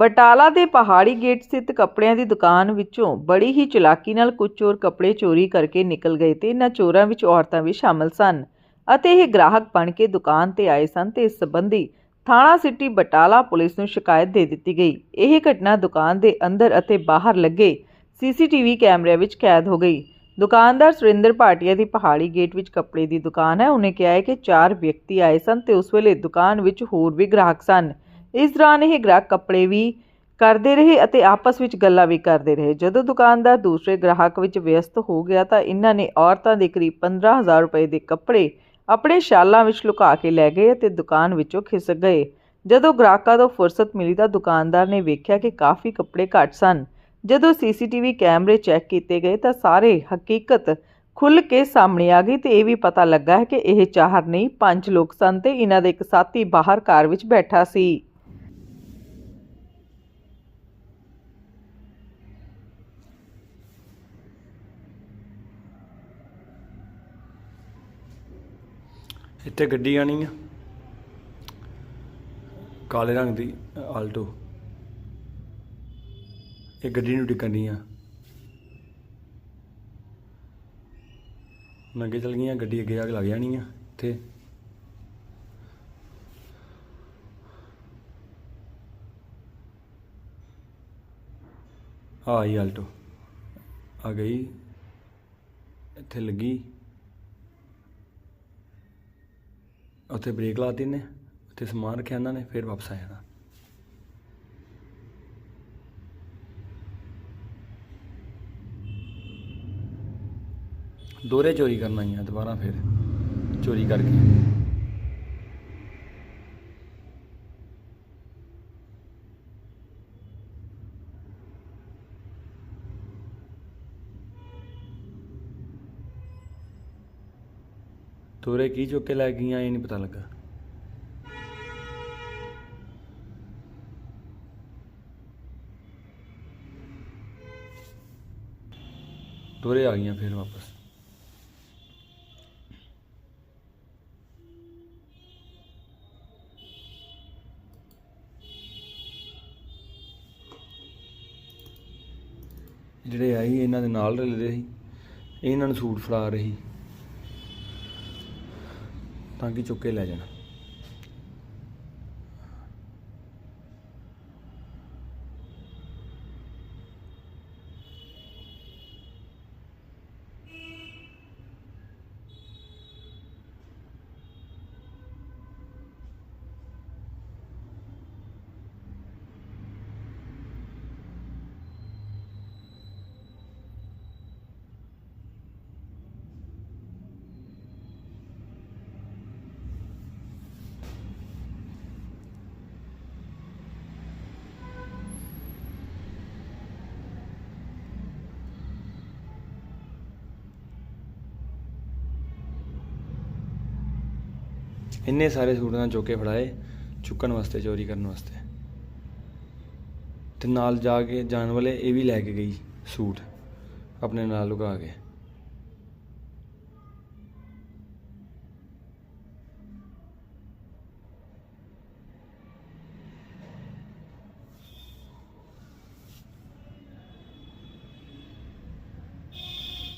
ਬਟਾਲਾ ਦੇ ਪਹਾੜੀ ਗੇਟ ਸਥਿਤ ਕੱਪੜਿਆਂ ਦੀ ਦੁਕਾਨ ਵਿੱਚੋਂ ਬੜੀ ਹੀ ਚਲਾਕੀ ਨਾਲ ਕੁਝ ਚੋਰ ਕੱਪੜੇ ਚੋਰੀ ਕਰਕੇ ਨਿਕਲ ਗਏ ਤੇ ਇਹਨਾਂ ਚੋਰਾਂ ਵਿੱਚ ਔਰਤਾਂ ਵੀ ਸ਼ਾਮਲ ਸਨ ਅਤੇ ਇਹ ਗ੍ਰਾਹਕ ਬਣ ਕੇ ਦੁਕਾਨ ਤੇ ਆਏ ਸਨ ਤੇ ਇਸ ਸੰਬੰਧੀ ਥਾਣਾ ਸਿਟੀ ਬਟਾਲਾ ਪੁਲਿਸ ਨੂੰ ਸ਼ਿਕਾਇਤ ਦੇ ਦਿੱਤੀ ਗਈ। ਇਹ ਘਟਨਾ ਦੁਕਾਨ ਦੇ ਅੰਦਰ ਅਤੇ ਬਾਹਰ ਲੱਗੇ ਸੀਸੀਟੀਵੀ ਕੈਮਰਿਆਂ ਵਿੱਚ ਕੈਦ ਹੋ ਗਈ। ਦੁਕਾਨਦਾਰ ਸੁਰਿੰਦਰ ਭਾਟੀਆ ਦੀ ਪਹਾੜੀ ਗੇਟ ਵਿੱਚ ਕੱਪੜੇ ਦੀ ਦੁਕਾਨ ਹੈ। ਉਹਨੇ ਕਿਹਾ ਹੈ ਕਿ ਚਾਰ ਵਿਅਕਤੀ ਆਏ ਸਨ ਤੇ ਉਸ ਵੇਲੇ ਦੁਕਾਨ ਵਿੱਚ ਹੋਰ ਵੀ ਗ੍ਰਾਹਕ ਸਨ। ਇਸ ਦੌਰਾਨ ਇਹ ਗ੍ਰਾਹਕ ਕੱਪੜੇ ਵੀ ਕਰਦੇ ਰਹੇ ਅਤੇ ਆਪਸ ਵਿੱਚ ਗੱਲਾਂ ਵੀ ਕਰਦੇ ਰਹੇ। ਜਦੋਂ ਦੁਕਾਨਦਾਰ ਦੂਸਰੇ ਗ੍ਰਾਹਕ ਵਿੱਚ ਵਿਅਸਤ ਹੋ ਗਿਆ ਤਾਂ ਇਹਨਾਂ ਨੇ ਔਰਤਾਂ ਦੇ ਕਰੀਬ 15000 ਰੁਪਏ ਦੇ ਕੱਪੜੇ ਆਪਣੇ ਸ਼ਾਲਾਂ ਵਿੱਚ ਲੁਕਾ ਕੇ ਲੈ ਗਏ ਅਤੇ ਦੁਕਾਨ ਵਿੱਚੋਂ ਖਿਸਕ ਗਏ। ਜਦੋਂ ਗ੍ਰਾਹਕਾਂ ਤੋਂ ਫੁਰਸਤ ਮਿਲੀ ਤਾਂ ਦੁਕਾਨਦਾਰ ਨੇ ਵੇਖਿਆ ਕਿ ਕਾਫੀ ਕੱਪੜੇ ਘੱਟ ਸਨ। ਜਦੋਂ ਸੀਸੀਟੀਵੀ ਕੈਮਰੇ ਚੈੱਕ ਕੀਤੇ ਗਏ ਤਾਂ ਸਾਰੇ ਹਕੀਕਤ ਖੁੱਲ੍ਹ ਕੇ ਸਾਹਮਣੇ ਆ ਗਈ ਤੇ ਇਹ ਵੀ ਪਤਾ ਲੱਗਾ ਹੈ ਕਿ ਇਹ ਚਾਹਰ ਨਹੀਂ, ਪੰਜ ਲੋਕ ਸਨ ਤੇ ਇਹਨਾਂ ਦੇ ਇੱਕ ਸਾਥੀ ਬਾਹਰ ਕਾਰ ਵਿੱਚ ਬੈਠਾ ਸੀ। ਇੱਥੇ ਗੱਡੀ ਆਣੀ ਆ। ਕਾਲੇ ਰੰਗ ਦੀ, ਆਲਟੋ। ਇਹ ਗੱਡੀ ਨੂੰ ਟਿਕਣੀ ਆ। ਅੱਗੇ ਚਲ ਗਈਆਂ, ਗੱਡੀ ਅੱਗੇ ਜਾ ਕੇ ਲੱਗ ਜਾਣੀ ਆ ਇੱਥੇ। ਆਈ ਆਲਟੋ। ਆ ਗਈ, ਇੱਥੇ ਲੱਗੀ। ਉੱਥੇ ਬ੍ਰੇਕ ਲਾਤੀ ਨੇ ਉੱਥੇ ਸਮਾਨ ਰੱਖਿਆ ਇਹਨਾਂ ਨੇ, ਫਿਰ ਵਾਪਸ ਆ ਜਾਣਾ। ਦੋਰੇ ਚੋਰੀ ਕਰਨ ਆਈਆਂ, ਦੁਬਾਰਾ ਫਿਰ ਚੋਰੀ ਕਰਕੇ। ਦੋਰੇ ਕੀ ਚੁੱਕ ਕੇ ਲੈ ਗਈਆਂ, ਇਹ ਨਹੀਂ ਪਤਾ ਲੱਗਾ। ਦੋਰੇ ਆ ਗਈਆਂ ਫਿਰ ਵਾਪਸ। ਜਿਹੜੇ ਆਈ, ਇਹਨਾਂ ਦੇ ਨਾਲ ਰਲਦੇ ਸੀ ਇਹਨਾਂ ਨੂੰ ਸੂਟ ਫੜਾ ਰਹੀ। ਤਾਂ ਕਿ ਚੁੱਕ ਕੇ ਲੈ ਜਾਣ। ਇੰਨੇ ਸਾਰੇ ਸੂਟਾਂ ਚੁੱਕ ਕੇ ਫੜਾਏ ਚੁੱਕਣ ਵਾਸਤੇ, ਚੋਰੀ ਕਰਨ ਵਾਸਤੇ। ਤੇ ਨਾਲ ਜਾ ਕੇ ਜਾਣ ਵਾਲੇ ਇਹ ਵੀ ਲੈ ਕੇ ਗਈ ਸੂਟ, ਆਪਣੇ ਨਾਲ ਲੁਕਾ ਕੇ।